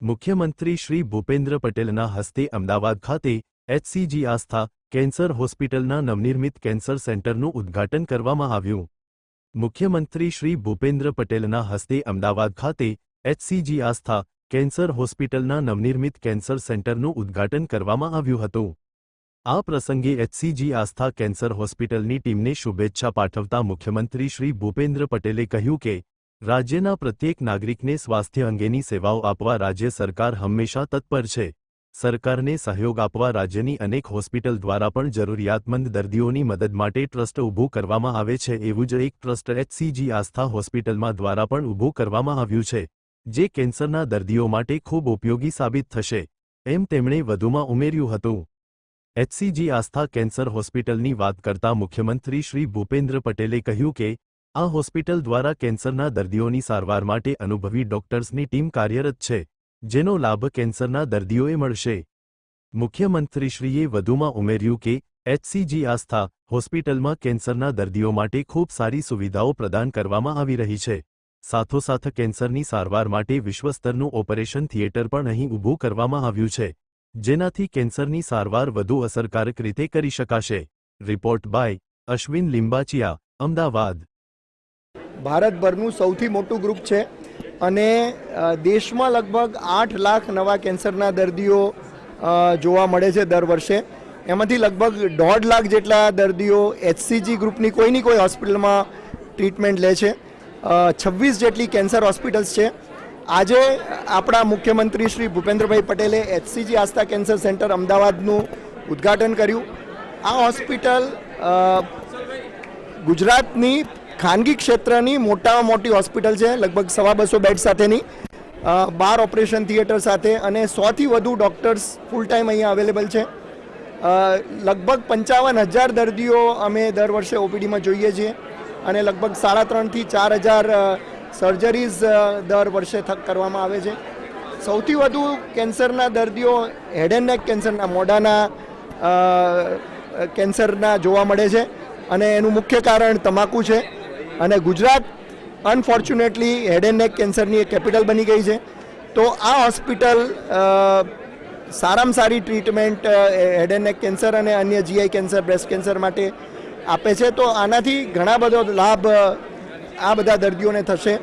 મુખ્યમંત્રી શ્રી ભૂપેન્દ્ર પટેલના હસ્તે અમદાવાદ ખાતે એચસીજી આસ્થા કેન્સર હોસ્પિટલના નવનિર્મિત કેન્સર સેન્ટરનું ઉદ્ઘાટન કરવામાં આવ્યું. મુખ્યમંત્રી શ્રી ભૂપેન્દ્ર પટેલના હસ્તે અમદાવાદ ખાતે એચસીજી આસ્થા કેન્સર હોસ્પિટલના નવનિર્મિત કેન્સર સેન્ટરનું ઉદ્ઘાટન કરવામાં આવ્યું હતું. આ પ્રસંગે એચસીજી આસ્થા કેન્સર હોસ્પિટલની ટીમને શુભેચ્છા પાઠવતા મુખ્યમંત્રી શ્રી ભૂપેન્દ્ર પટેલે કહ્યું કે રાજ્યના પ્રત્યેક નાગરિકને સ્વાસ્થ્ય અંગેની સેવાઓ આપવા રાજ્ય સરકાર હંમેશા તત્પર છે. સરકારને સહયોગ આપવા રાજ્યની અનેક હોસ્પિટલ દ્વારા પણ જરૂરિયાતમંદ દર્દીઓની મદદ માટે ટ્રસ્ટ ઊભું કરવામાં આવે છે. એવું જ એક ટ્રસ્ટ એચસીજી આસ્થા હોસ્પિટલમાં દ્વારા પણ ઊભું કરવામાં આવ્યું છે, જે કેન્સરના દર્દીઓ માટે ખૂબ ઉપયોગી સાબિત થશે, એમ તેમણે વધુમાં ઉમેર્યું હતું. એચસીજી આસ્થા કેન્સર હોસ્પિટલની વાત કરતા મુખ્યમંત્રી શ્રી ભૂપેન્દ્ર પટેલે કહ્યું કે આ હોસ્પિટલ દ્વારા કેન્સરના દર્દીઓની સારવાર માટે અનુભવી ડોક્ટર્સની ટીમ કાર્યરત છે, જેનો લાભ કેન્સરના દર્દીઓએ મળશે. મુખ્યમંત્રીશ્રીએ વધુમાં ઉમેર્યું કે, એચસીજી આસ્થા હોસ્પિટલમાં કેન્સરના દર્દીઓ માટે ખૂબ સારી સુવિધાઓ પ્રદાન કરવામાં આવી રહી છે. સાથોસાથ કેન્સરની સારવાર માટે વિશ્વસ્તરનું ઓપરેશન થિયેટર પણ અહીં ઊભું કરવામાં આવ્યું છે, જેનાથી કેન્સરની સારવાર વધુ અસરકારક રીતે કરી શકાશે. Report by Ashwin Limbachiya, Ahmedabad. ભારતભરનું સૌથી મોટું ગ્રુપ છે અને દેશમાં લગભગ આઠ લાખ નવા કેન્સરના દર્દીઓ જોવા મળે છે દર વર્ષે. એમાંથી લગભગ દોઢ લાખ જેટલા દર્દીઓ એચસીજી ગ્રુપની કોઈની કોઈ હોસ્પિટલમાં ટ્રીટમેન્ટ લે છે. છવ્વીસ જેટલી કેન્સર હોસ્પિટલ્સ છે. આજે આપણા મુખ્યમંત્રી શ્રી ભૂપેન્દ્રભાઈ પટેલે એચસીજી આસ્થા કેન્સર સેન્ટર અમદાવાદનું ઉદ્ઘાટન કર્યું. આ હોસ્પિટલ ગુજરાતની ખાનગી ક્ષેત્રની મોટામાં મોટી હોસ્પિટલ છે, લગભગ સવા બસો બેડ સાથેની. બાર ઓપરેશન થિયેટર સાથે અને સોથી વધુ ડૉક્ટર્સ ફૂલ ટાઈમ અહીંયા અવેલેબલ છે. લગભગ પંચાવન હજાર દર્દીઓ અમે દર વર્ષે ઓપીડીમાં જોઈએ છીએ અને લગભગ સાડા ત્રણથી ચાર હજાર સર્જરીઝ દર વર્ષે કરવામાં આવે છે. સૌથી વધુ કેન્સરના દર્દીઓ હેડ એન્ડ નેક કેન્સરના, મોઢાના કેન્સરના જોવા મળે છે. અને એનું મુખ્ય કારણ તમાકુ છે. અને ગુજરાત અનફોર્ચ્યુનેટલી હેડ એન્ડ નેક કેન્સરની એક કેપિટલ બની ગઈ છે. તો આ હોસ્પિટલ સારામાં સારી treatment head and neck cancer અને અન્ય જીઆઈ કેન્સર, બ્રેસ્ટ કેન્સર માટે આપે છે. તો આનાથી ઘણા બધો લાભ આ બધા દર્દીઓને થશે.